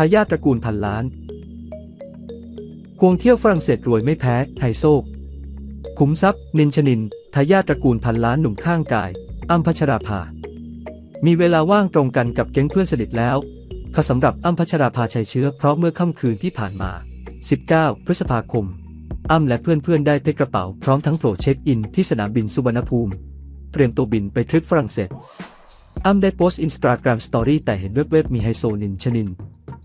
ทายาทตระกูลพันล้าน ควงเที่ยวฝรั่งเศสรวยไม่แพ้ไฮโซขุมทรัพย์ นินชนินทายาทตระกูลพันล้านหนุ่มข้างกายอ้ำพัชราภา มีเวลาว่างตรงกันกับแก๊งเพื่อนสนิทแล้วเขาสำหรับอ้ำพัชราภาชัยเชื้อเพราะเมื่อค่ำคืนที่ผ่านมา 19 พฤษภาคมอ้ำและเพื่อนๆได้เพกกระเป๋าพร้อมทั้งโผล่เช็คอินที่สนามบินสุวรรณภูมิ เตรียมตัวบินไปทริปฝรั่งเศสอ้ำได้โพสต์อินสตาแกรมสตอรี่แต่เห็นเว็บๆมีไฮโซนินชนิน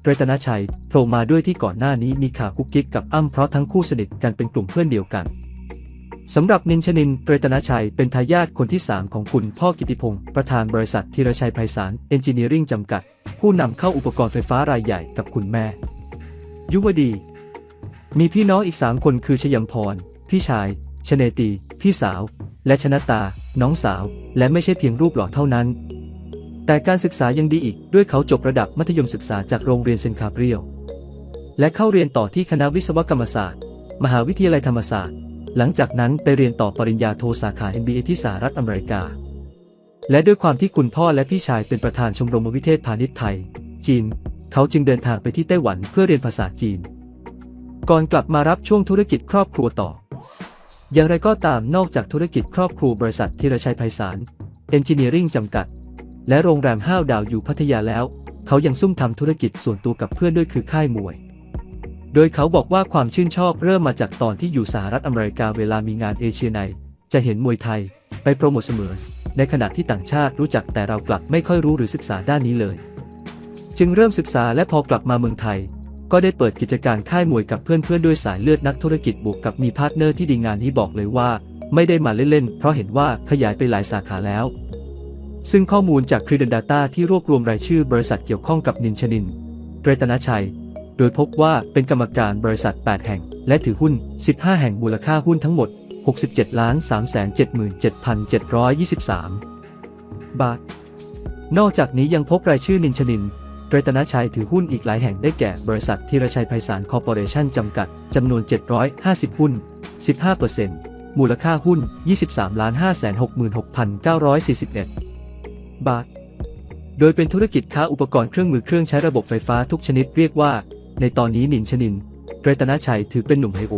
เตรตนาชัยโผล่มาด้วยที่ก่อนหน้านี้มีข่าวกุ๊กกิ๊กกับอ้ำเพราะทั้งคู่สนิทกันเป็นกลุ่มเพื่อนเดียวกันสำหรับนินชนินเตรตนาชัยเป็นทายาทคนที่ 3 ของคุณพ่อกิติพงศ์ประธานบริษัทธีรชัยไพศาลเอนจิเนียริงจำกัด ผู้นำเข้าอุปกรณ์ไฟฟ้ารายใหญ่กับคุณแม่ ยุวดี มีพี่น้องอีก 3 คนคือชยมพร พี่ชาย ชเนตี พี่สาว และชนะตา น้องสาว และไม่ใช่เพียงรูปหล่อเท่านั้น แต่การศึกษายังดีอีก ด้วยเขาจบระดับมัธยมศึกษาจากโรงเรียนเซนคาเบรียลและเข้าเรียนต่อที่คณะวิศวกรรมศาสตร์ มหาวิทยาลัยธรรมศาสตร์ หลังจากนั้นไปเรียนต่อปริญญาโทสาขา MBA ที่สหรัฐอเมริกา และด้วยความที่คุณพ่อและพี่ชายเป็นประธานชมรมวิเทศพาณิชย์ไทย จีน เขาจึงเดินทางไปที่ไต้หวันเพื่อเรียนภาษาจีน ก่อนกลับมารับช่วงธุรกิจครอบครัวต่อ อย่างไรก็ตามนอกจากธุรกิจครอบครัวบริษัทธีรชัยไพศาลเอนจิเนียริงจำกัด และโรงแรมห้าวดาวอยู่พัทยาแล้ว เขายังซุ่มทำธุรกิจส่วนตัวกับเพื่อนด้วยคือค่ายมวย โดยเขาบอกว่าความชื่นชอบเริ่มมาจากตอนที่อยู่สหรัฐอเมริกาเวลามีงานเอเชียไนจะเห็นมวยไทย ไปโปรโมทเสมอ ในขณะที่ต่างชาติรู้จักแต่เรากลับไม่ค่อยรู้หรือศึกษาด้านนี้เลย จึงเริ่มศึกษาและพอกลับมาเมืองไทย ก็ได้เปิดกิจการค่ายมวยกับเพื่อนๆด้วยสายเลือดนักธุรกิจบวกกับมีพาร์ทเนอร์ที่ดีงานนี้บอกเลยว่า ไม่ได้มาเล่นๆเพราะเห็นว่าขยายไปหลายสาขาแล้ว ซึ่งข้อมูลจาก c r e d e n Data ที่รวบรวมรายชื่อบริษัทเกี่ยวข้องกับนินชนินเรตนาชัย โดยพบว่าเป็นกรรมการบริษัท 8 แห่ง และถือหุ้น 15 แห่งมูลค่าหุ้นทั้งหมด 67ล้าน377,723 บาท นอกจากนี้ยังพบรายชื่อนินชนินเรตนาชัยถือหุ้นอีกหลายแห่งได้แก่บริษัทธีรชัยไพศาลคอร์ปอเรชั่นจำกัดจำนวน 750 หุ้น 15%มูลค่าหุ้น 23 บาท โดยเป็นธุรกิจค้าอุปกรณ์เครื่องมือเครื่องใช้ระบบไฟฟ้าทุกชนิดเรียกว่า ในตอนนี้นินชนินเตรตนาชัยถือเป็นหนุ่มไฮโอ